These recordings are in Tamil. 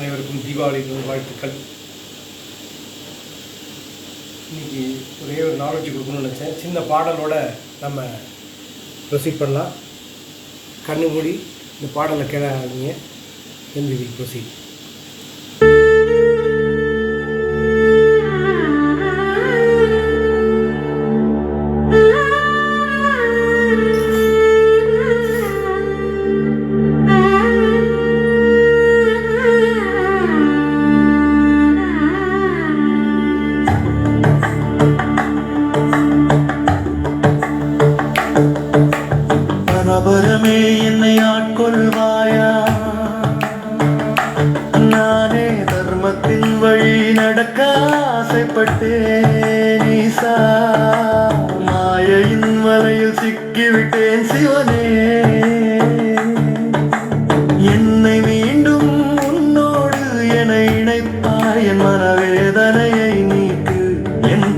அனைவருக்கும் தீபாவளி வாழ்த்துக்கள். இன்னைக்கு ஒரே ஒரு நாலேஜ் கொடுக்கணும்னு நினச்சேன். சின்ன பாடலோட நம்ம ப்ரொசீட் பண்ணலாம். கண்ணு மூடி இந்த பாடலை கேட்காதீங்க எந்த ப்ரொசீட்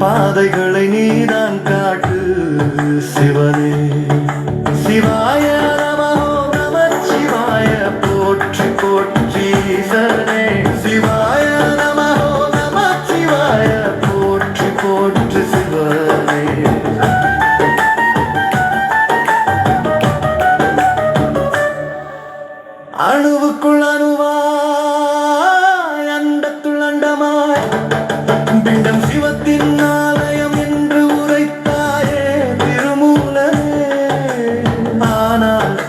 பாதைகளை நீதான் காட்டு சிவனே. சிவாய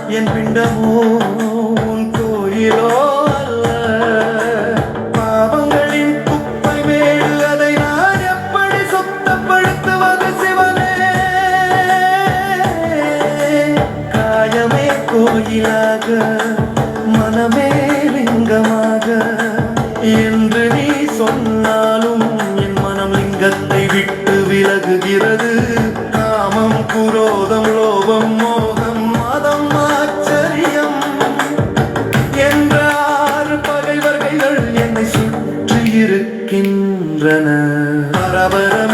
என் பிண்டமோ? சுற்றியிருக்கின்றன பரபர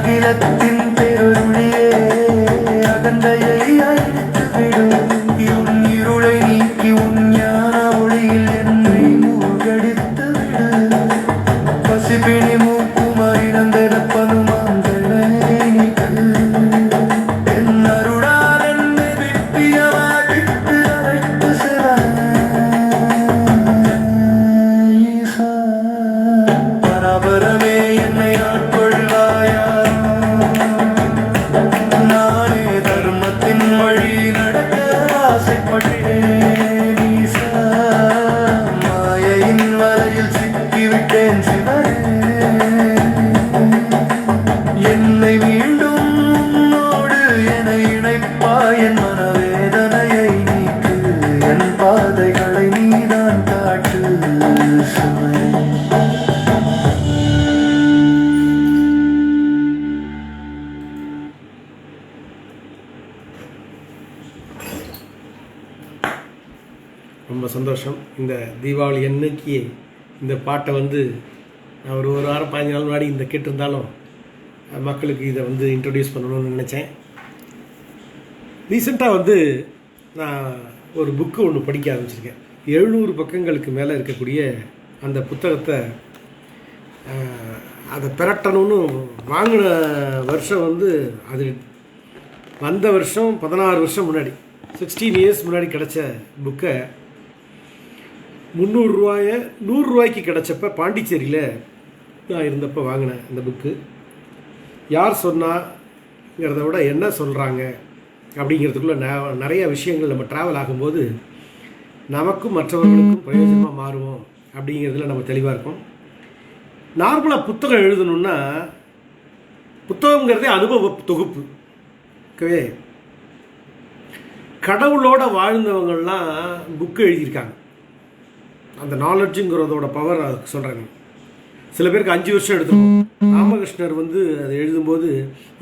சிவனே நடக்க ஆசைப்பட்டேன் தீபாவளி இந்த பாட்டை வந்து நான் ஒரு ஒரு வாரம் பதினஞ்சு நாள் முன்னாடி இந்த கேட்டிருந்தாலும் மக்களுக்கு இதை வந்து இன்ட்ரடியூஸ் பண்ணணும்னு நினச்சேன். ரீசெண்டாக வந்து நான் ஒரு புக்கு ஒன்று படிக்க ஆரம்பிச்சிருக்கேன். எழுநூறு பக்கங்களுக்கு மேலே இருக்கக்கூடிய அந்த புத்தகத்தை அதை பெரட்டணும்னு வாங்கின வருஷம் வந்து அது வந்த வருஷம் பதினாறு வருஷம் முன்னாடி சிக்ஸ்டீன் இயர்ஸ் முன்னாடி கிடச்ச புக்கை முந்நூறுரூவாய நூறுரூவாய்க்கு கிடச்சப்ப பாண்டிச்சேரியில் நான் இருந்தப்போ வாங்கினேன் இந்த புக்கு யார் சொன்னாங்கிறத விட என்ன சொல்கிறாங்க அப்படிங்கிறதுக்குள்ளே ந நிறைய விஷயங்கள் நம்ம ட்ராவல் ஆகும்போது நமக்கும் மற்றவர்களுக்கும் பிரயோஜனமாக மாறுவோம் அப்படிங்கிறதுல நம்ம தெளிவாக இருக்கோம். நார்மலாக புத்தகம் எழுதணுன்னா புத்தகங்கிறதே அனுபவ தொகுப்பு. ஓகே கடவுளோட வாழ்ந்தவங்கள்லாம் புக்கு எழுதியிருக்காங்க. அந்த நாலெட்ஜுங்கிறதோட பவர் அதுக்கு சொல்கிறாங்க சில பேருக்கு அஞ்சு வருஷம் எடுத்துருக்கும். ராமகிருஷ்ணர் வந்து அதை எழுதும்போது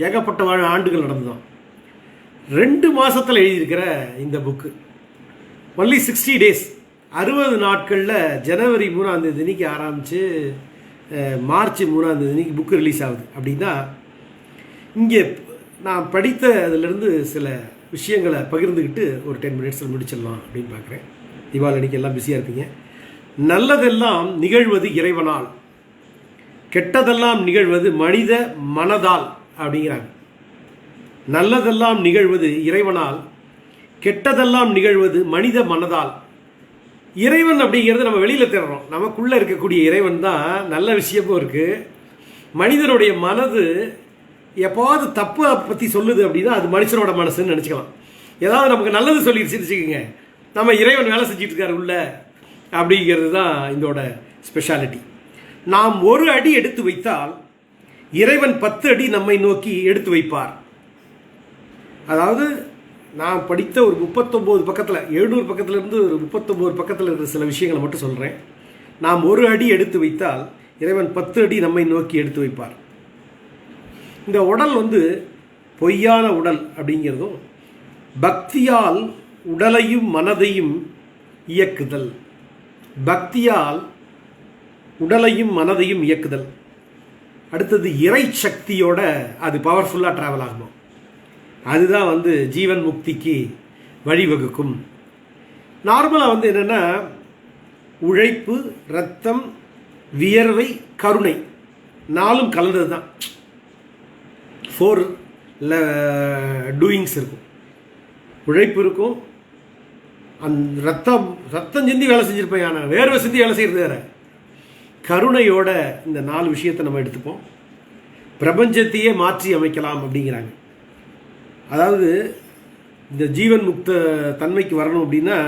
ஏகப்பட்ட வாழ ஆண்டுகள் நடந்துதான் ரெண்டு மாதத்தில் எழுதியிருக்கிற இந்த புக்கு ஒன்லி சிக்ஸ்டி டேஸ் அறுபது நாட்களில் ஜனவரி மூணாம் தேதி ஆரம்பித்து மார்ச் மூணாம் தேதி புக்கு ரிலீஸ் ஆகுது. அப்படின்னா இங்கே நான் படித்த அதிலிருந்து சில விஷயங்களை பகிர்ந்துக்கிட்டு ஒரு டென் மினிட்ஸில் முடிச்சிடலாம் அப்படின்னு பார்க்குறேன். தீபாவளி அன்னைக்கு எல்லாம் பிஸியாக இருப்பீங்க. நல்லதெல்லாம் நிகழ்வது இறைவனால். கெட்டதெல்லாம் நிகழ்வது மனித மனதால் அப்படிங்கிறாங்க. நல்லதெல்லாம் நிகழ்வது இறைவனால் கெட்டதெல்லாம் நிகழ்வது மனித மனதால். இறைவன் அப்படிங்கிறது நம்ம வெளியில் தேடுறோம். நமக்குள்ளே இருக்கக்கூடிய இறைவன் தான் நல்ல விஷயமும் இருக்குது மனிதனுடைய மனது எப்போது தப்பை பற்றி சொல்லுது அப்படின்னா அது மனுஷனோட மனசுன்னு நினச்சிக்கலாம். ஏதாவது நமக்கு நல்லது சொல்லிடுச்சுன்னு வச்சுக்கோங்க. நம்ம இறைவன் வேலை செஞ்சுட்டு இருக்காரு உள்ள. அப்படிங்கிறது தான் இதோட ஸ்பெஷாலிட்டி நாம் ஒரு அடி எடுத்து வைத்தால் இறைவன் பத்து அடி நம்மை நோக்கி எடுத்து வைப்பார். அதாவது நான் படித்த ஒரு முப்பத்தொம்போது பக்கத்தில் எழுநூறு பக்கத்துலேருந்து ஒரு முப்பத்தொம்போது பக்கத்தில் இருக்கிற சில விஷயங்களை மட்டும் சொல்கிறேன் நாம் ஒரு அடி எடுத்து வைத்தால் இறைவன் பத்து அடி நம்மை நோக்கி எடுத்து வைப்பார். இந்த உடல் வந்து பொய்யான உடல் அப்படிங்கிறதும் பக்தியால் உடலையும் மனதையும் இயக்குதல். பக்தியால் உடலையும் மனதையும் இயக்குதல். அடுத்தது இறை சக்தியோட அது பவர்ஃபுல்லாக ட்ராவல் ஆகணும் அதுதான் வந்து ஜீவன் முக்திக்கு வழிவகுக்கும். நார்மலாக வந்து என்னென்னா உழைப்பு ரத்தம் வியர்வை கருணை நாலும் கலந்தது தான் ஃபோர் டூயிங்ஸ் uh, இருக்கும். உழைப்பு இருக்கும் அந் ரத்தம் ரத்தம் சிந்தி வேலை செஞ்சுருப்பேன் ஆனால் வேர்வை சிந்தி வேலை செய்கிறது வேற. கருணையோட இந்த நாலு விஷயத்தை நம்ம எடுத்துப்போம். பிரபஞ்சத்தையே மாற்றி அமைக்கலாம் அப்படிங்கிறாங்க. அதாவது இந்த ஜீவன் முக்த தன்மைக்கு வரணும் அப்படின்னா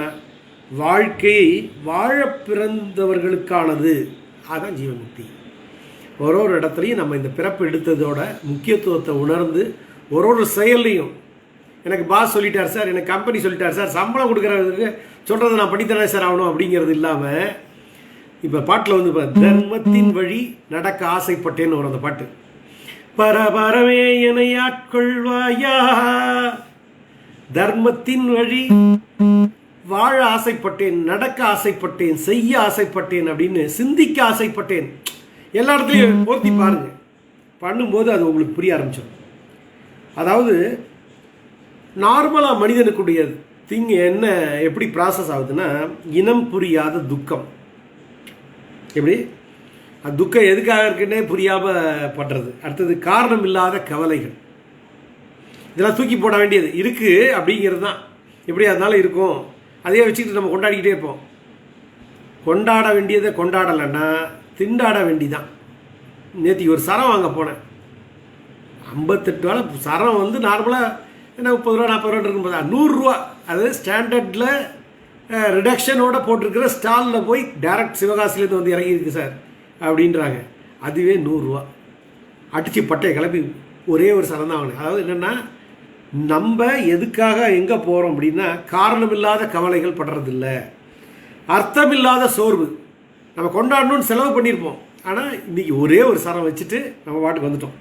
வாழ்க்கையை வாழ பிறந்தவர்களுக்கானது. அதான் ஜீவன் முக்தி. ஒரு ஒரு இடத்துலையும் நம்ம இந்த பிறப்பு எடுத்ததோட முக்கியத்துவத்தை உணர்ந்து ஒரு ஒரு செயல்லையும் எனக்கு பாஸ் சொல்லிட்டார் சார் எனக்கு கம்பெனி சொல்லிட்டார் சார் சம்பளம் கொடுக்குறதுக்கு சொல்கிறத நான் பண்ணித்தரேன் சார் ஆகணும் அப்படிங்கிறது இல்லாமல் இப்போ பாட்டில் வந்து இப்போ தர்மத்தின் வழி நடக்க ஆசைப்பட்டேன்னு வரும் அந்த பாட்டு. பரபரவே என்னை ஆட்கொள்வாயா? தர்மத்தின் வழி வாழ ஆசைப்பட்டேன் நடக்க ஆசைப்பட்டேன் செய்ய ஆசைப்பட்டேன் அப்படின்னு சிந்திக்க ஆசைப்பட்டேன். எல்லா இடத்துலையும் போர்த்தி பாருங்க. பண்ணும்போது அது உங்களுக்கு புரிய ஆரம்பிச்சிடும் அதாவது நார்மலாக மனிதனுக்குடைய திங் என்ன எப்படி ப்ராசஸ் ஆகுதுன்னா இனம் புரியாத துக்கம். எப்படி? அந்த துக்கம் எதுக்காக இருக்குன்னே புரியாமல் படுறது அடுத்தது காரணம் இல்லாத கவலைகள். இதெல்லாம் தூக்கி போட வேண்டியது. இருக்குது அப்படிங்கிறது தான். எப்படி அதனால இருக்கும். அதையே வச்சுக்கிட்டு நம்ம கொண்டாடிக்கிட்டே இருப்போம். கொண்டாட வேண்டியதை கொண்டாடலைன்னா திண்டாட வேண்டிதான். நேற்றுக்கு ஒரு சரம் வாங்க போனேன். ஐம்பத்தெட்டு வேலை சரம் வந்து நார்மலாக என்ன முப்பது ரூபா நாற்பது ரூபா இருக்கும் போதா நூறுரூவா அது ஸ்டாண்டர்டில் ரிடக்ஷனோட போட்டிருக்கிற ஸ்டாலில் போய் டேரக்ட் சிவகாசிலேருந்து வந்து இறங்கியிருக்கு சார். அப்படின்றாங்க. அதுவே நூறுரூவா அடித்து பட்டையை கிளப்பி ஒரே ஒரு சரம் தான் அதாவது என்னென்னா நம்ம எதுக்காக எங்கே போகிறோம் அப்படின்னா காரணமில்லாத கவலைகள் படுறதில்ல. அர்த்தமில்லாத சோர்வு. நம்ம கொண்டாடணும்னு செலவு பண்ணியிருப்போம். ஆனால் இன்றைக்கி ஒரே ஒரு சரம் வச்சுட்டு நம்ம பாட்டுக்கு வந்துட்டோம்.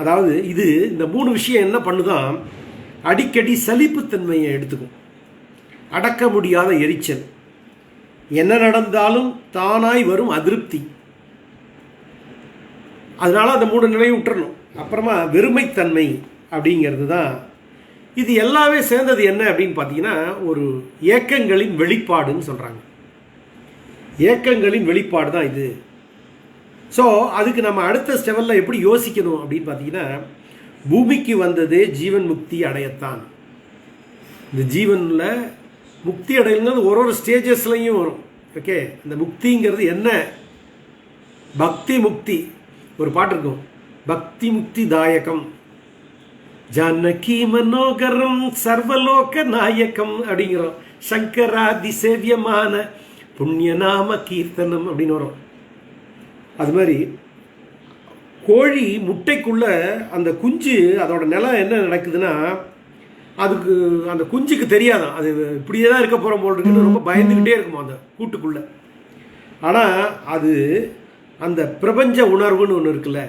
அதாவது இது இந்த மூணு விஷயம் என்ன பண்ணுதான் அடிக்கடி சலிப்புத்தன்மையை எடுத்துக்கும். அடக்க முடியாத எரிச்சல். என்ன நடந்தாலும் தானாய் வரும் அதிருப்தி. அதனால் அந்த மூணு நிலையும் விட்டுறணும். அப்புறமா வெறுமைத்தன்மை அப்படிங்கிறது தான். இது எல்லாமே சேர்ந்தது என்ன அப்படின்னு பார்த்தீங்கன்னா ஒரு ஏக்கங்களின் வெளிப்பாடுன்னு சொல்கிறாங்க ஏக்கங்களின் வெளிப்பாடு தான் இது. ஸோ அதுக்கு நம்ம அடுத்த ஸ்டெவலில் எப்படி யோசிக்கணும் அப்படின்னு பார்த்தீங்கன்னா பூமிக்கு வந்தது ஜீவன் முக்தி அடையத்தான். இந்த ஜீவனில் முக்தி அடையணுங்கிறது ஒரு ஒரு ஸ்டேஜஸ்லையும் வரும். ஓகே இந்த முக்திங்கிறது என்ன? பக்தி முக்தி. ஒரு பாட்டு இருக்கும். பக்தி முக்தி தாயகம். ஜானகி மனோகரம் சர்வலோக நாயகம் அப்படிங்கிறோம். சங்கராதி சேவியமான புண்ணியநாம கீர்த்தனம் அப்படின்னு வரும். அது மாதிரி கோழி முட்டைக்குள்ள அந்த குஞ்சு அதோட நிலம் என்ன நடக்குதுன்னா அதுக்கு அந்த குஞ்சுக்கு தெரியாதான். அது இப்படியே தான் இருக்க போகிற போல் இருக்குன்னு ரொம்ப பயந்துக்கிட்டே இருக்குமா அந்த கூட்டுக்குள்ளே. ஆனால் அது அந்த பிரபஞ்ச உணர்வுன்னு ஒன்று இருக்குல்ல.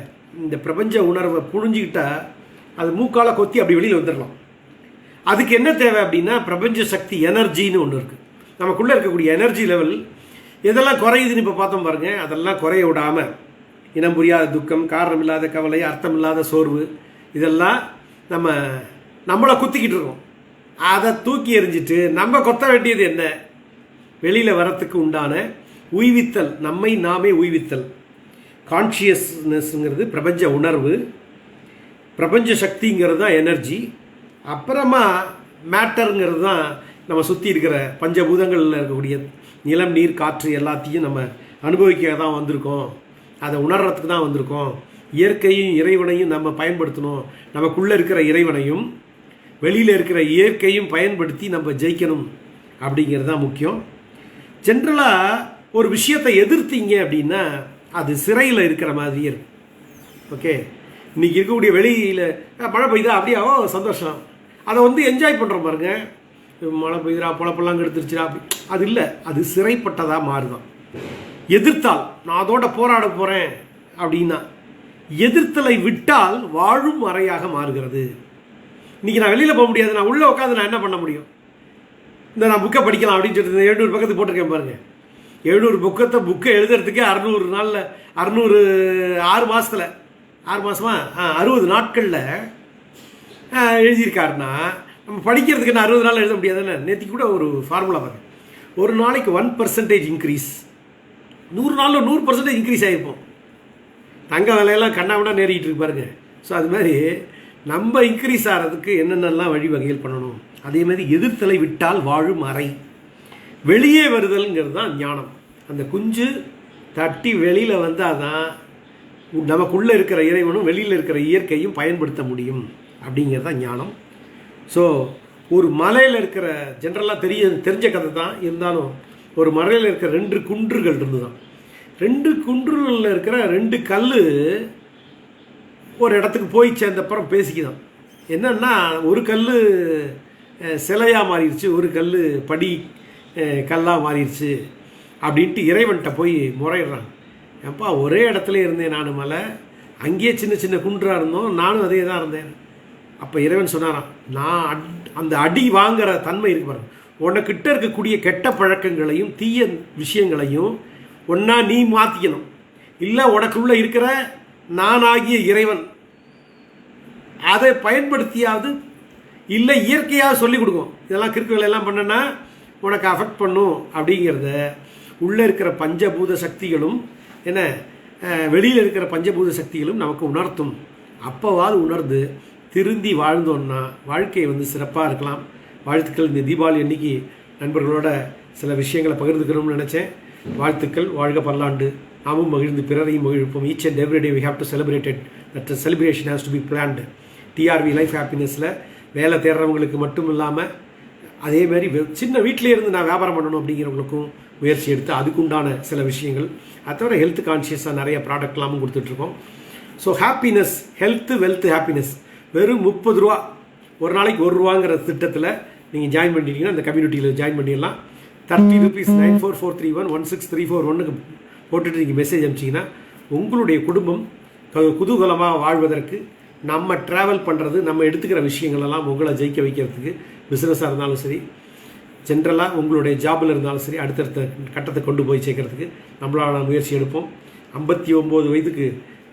இந்த பிரபஞ்ச உணர்வை புழிஞ்சிக்கிட்டா அது மூக்கால கொத்தி அப்படி வெளியில் வந்துடலாம் அதுக்கு என்ன தேவை அப்படின்னா பிரபஞ்ச சக்தி எனர்ஜின்னு ஒன்று இருக்குது நமக்குள்ளே இருக்கக்கூடிய எனர்ஜி லெவல் எதெல்லாம் குறையுதுன்னு இப்போ பார்த்தோம் பாருங்க. அதெல்லாம் குறைய விடாமல் இனம் புரியாத துக்கம் காரணம் இல்லாத கவலை அர்த்தம் இல்லாத சோர்வு இதெல்லாம் நம்ம நம்மளை குத்திக்கிட்டு இருக்கோம். அதை தூக்கி எறிஞ்சிட்டு நம்ம கொத்த வேண்டியது என்ன? வெளியில் வரத்துக்கு உண்டான உய்வித்தல் நம்மை நாமே உய்வித்தல். கான்ஷியஸ்னஸ்ங்கிறது பிரபஞ்ச உணர்வு பிரபஞ்ச சக்திங்கிறது தான் எனர்ஜி அப்புறமா மேட்டருங்கிறது தான் நம்ம சுற்றி இருக்கிற பஞ்சபூதங்களில் இருக்கக்கூடியது நிலம் நீர் காற்று எல்லாத்தையும் நம்ம அனுபவிக்க தான் வந்திருக்கோம். அதை உணர்றதுக்கு தான் வந்திருக்கோம். இயற்கையும் இறைவனையும் நம்ம பயன்படுத்தணும். நமக்குள்ளே இருக்கிற இறைவனையும் வெளியில் இருக்கிற இயற்கையும் பயன்படுத்தி நம்ம ஜெயிக்கணும் அப்படிங்கிறது தான் முக்கியம். ஜென்ரலாக ஒரு விஷயத்தை எதிர்த்தீங்க அப்படின்னா அது சிறையில் இருக்கிற மாதிரியே இருக்கும். ஓகே இன்றைக்கி இருக்கக்கூடிய வெளியில் மழை பெய்யுதா அப்படியே சந்தோஷம். அதை வந்து என்ஜாய் பண்ணுற பாருங்கள் மழை பெய்யுதா பொழப்பெல்லாம் கெடுத்துருச்சுடா அது இல்லை அது சிறைப்பட்டதாக மாறுதான். எதிர்த்தால் நான் அதோட போராட போகிறேன் அப்படின்னா எதிர்த்தலை விட்டால் வாழும் அறையாக மாறுகிறது. இன்றைக்கி நான் வெளியில் போக முடியாது நான் உள்ளே உட்காந்து நான் என்ன பண்ண முடியும்? இந்த நான் புக்கை படிக்கலாம் அப்படின்னு சொல்லிட்டு எழுநூறு பக்கத்துக்கு போட்டிருக்கேன் பாருங்க. எழுநூறு புக்கத்தை புக்கை எழுதுறதுக்கே அறநூறு நாளில் அறநூறு ஆறு மாதத்தில் ஆறு மாதமா ஆ அறுபது நாட்களில் எழுதியிருக்காருன்னா நம்ம படிக்கிறதுக்கு நான் அறுபது நாள் எழுத முடியாதுன்னு நேற்று கூட ஒரு ஃபார்முலா பாருங்க ஒரு நாளைக்கு ஒன் பர்சன்டேஜ் இன்க்ரீஸ் நூறு நாளில் நூறு பர்சன்டேஜ் இன்க்ரீஸ் ஆகிருப்போம் தங்க விலையெல்லாம் கண்ணாவிட நேரிகிட்டு இருக்கு பாருங்க. ஸோ அது மாதிரி நம்ம இன்க்ரீஸ் ஆகிறதுக்கு என்னென்னலாம் வழிவகைகள் பண்ணணும்? அதே மாதிரி எதிர்த்தலை விட்டால் வாழும் அறை. வெளியே வருதல்ங்கிறது தான் ஞானம். அந்த குஞ்சு தட்டி வெளியில் வந்தால் தான் நமக்குள்ளே இருக்கிற இறைவனும் வெளியில் இருக்கிற இயற்கையும் பயன்படுத்த முடியும். அப்படிங்கிறது தான் ஞானம். ஸோ ஒரு மலையில் இருக்கிற ஜென்ரலாக தெரிய தெரிஞ்ச கதை தான். இருந்தாலும் ஒரு மலையில் இருக்கிற ரெண்டு குன்றுகள் இருந்து தான் ரெண்டு குன்றுகளில் இருக்கிற ரெண்டு கல் ஒரு இடத்துக்கு போய் சேர்ந்தப்புறம் பேசிக்கிதான். என்னென்னா ஒரு கல் சிலையாக மாறிடுச்சு ஒரு கல் படி கல்லாக மாறிடுச்சு அப்படின்ட்டு இறைவன்கிட்ட போய் முறையிடுறாங்க ஏப்பா ஒரே இடத்துல இருந்தேன் நான் மலை. அங்கேயே சின்ன சின்ன குன்றாக இருந்தோம். நானும் அதே தான் இருந்தேன். அப்போ இறைவன் சொன்னாராம் நான் அட்- அந்த அடி வாங்குற தன்மை இருக்கு பாருங்க. உனக்கிட்ட இருக்கக்கூடிய கெட்ட பழக்கங்களையும் தீய விஷயங்களையும் ஒன்றா நீ மாற்றிக்கணும் இல்லை உனக்குள்ளே இருக்கிற நானாகிய இறைவன் அதை பயன்படுத்தியாவது இல்லை இயற்கையாக சொல்லிக் கொடுக்கும். இதெல்லாம் கிறுக்குகள் எல்லாம் பண்ணனா உனக்கு அஃபெக்ட் பண்ணும். அப்படிங்கிறத உள்ளே இருக்கிற பஞ்சபூத சக்திகளும் என்ன வெளியில் இருக்கிற பஞ்சபூத சக்திகளும் நமக்கு உணர்த்தும். அப்போவாது உணர்ந்து திருந்தி வாழ்ந்தோன்னா வாழ்க்கை வந்து சிறப்பாக இருக்கலாம். வாழ்த்துக்கள். இந்த தீபாவளி அன்னைக்கு நண்பர்களோட சில விஷயங்களை பகிர்ந்துக்கணும்னு நினச்சேன். வாழ்த்துக்கள். வாழ்க பல்லாண்டு. நாமும் மகிழ்ந்து பிறரையும் மகிழ்ப்போம் each and every day we have to celebrated that celebration has to be planned TRV life ஹாப்பினஸில் வேலை தேடுறவங்களுக்கு மட்டும் இல்லாமல் அதே மாதிரி வெ- சின்ன வீட்டிலே இருந்து நான் வியாபாரம் பண்ணணும் அப்படிங்கிறவங்களுக்கும் முயற்சி எடுத்து அதுக்குண்டான சில விஷயங்கள். அதை தவிர ஹெல்த் கான்ஷியஸாக நிறைய ப்ராடக்ட்லாமும் கொடுத்துட்ருக்கோம் so happiness health wealth happiness வெறும் முப்பது ரூபா. ஒரு நாளைக்கு ஒரு ரூபாங்கிற திட்டத்தில் நீங்கள் ஜாயின் பண்ணிட்டீங்கன்னா அந்த கம்யூனிட்டியில் ஜாயின் பண்ணிடலாம். Thirty rupees nine four four three one one six three four ஒன்னுக்கு போட்டுட்டு நீங்கள் மெசேஜ் அனுப்பிச்சிங்கன்னா உங்களுடைய குடும்பம் குதூகலமாக வாழ்வதற்கு நம்ம ட்ராவல் பண்ணுறது நம்ம எடுத்துக்கிற விஷயங்களெல்லாம் உங்களை ஜெயிக்க வைக்கிறதுக்கு பிஸ்னஸாக இருந்தாலும் சரி ஜென்ரலாக உங்களுடைய ஜாபில் இருந்தாலும் சரி அடுத்தடுத்த கட்டத்தை கொண்டு போய் சேர்க்கறதுக்கு நம்மளால முயற்சி எடுப்போம். ஐம்பத்தி ஒம்பது வயதுக்கு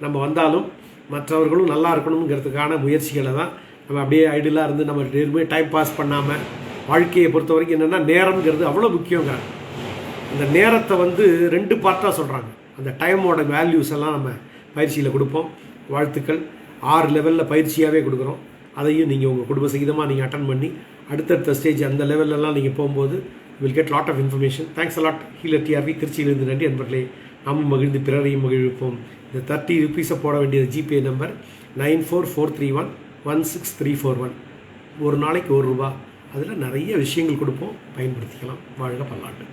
நம்ம வந்தாலும் மற்றவர்களும் நல்லா இருக்கணுங்கிறதுக்கான முயற்சிகளை தான் நம்ம அப்படியே ஐடியலாக இருந்து நம்ம எதுவுமே டைம் பாஸ் பண்ணாமல் வாழ்க்கையை பொறுத்த வரைக்கும் என்னென்னா நேரம்ங்கிறது அவ்வளோ முக்கியங்கிறாங்க அந்த நேரத்தை வந்து ரெண்டு பார்ட்டாக சொல்கிறாங்க அந்த டைமோட வேல்யூஸ் எல்லாம் நம்ம பயிற்சியில் கொடுப்போம். வாழ்த்துக்கள். ஆறு லெவலில் பயிற்சியாகவே கொடுக்குறோம். அதையும் நீங்கள் உங்கள் குடும்ப சகிதமாக நீங்கள் அட்டன் பண்ணி அடுத்தடுத்த ஸ்டேஜ் அந்த லெவல்லலாம் நீங்கள் போகும்போது will get lot of information thanks lot healer TRV திருச்சியிலிருந்து நன்றி நண்பர்களே நாமும் மகிழ்ந்து பிறரையும் மகிழ்விப்போம். இந்த தேர்ட்டி ருபீஸை போட வேண்டியது GPay number nine four four three one one six three four one ஒரு நாளைக்கு ஒரு ரூபா. அதில் நிறைய விஷயங்கள் கொடுப்போம். பயன்படுத்திக்கலாம். வாழ்க பல்லாண்டு.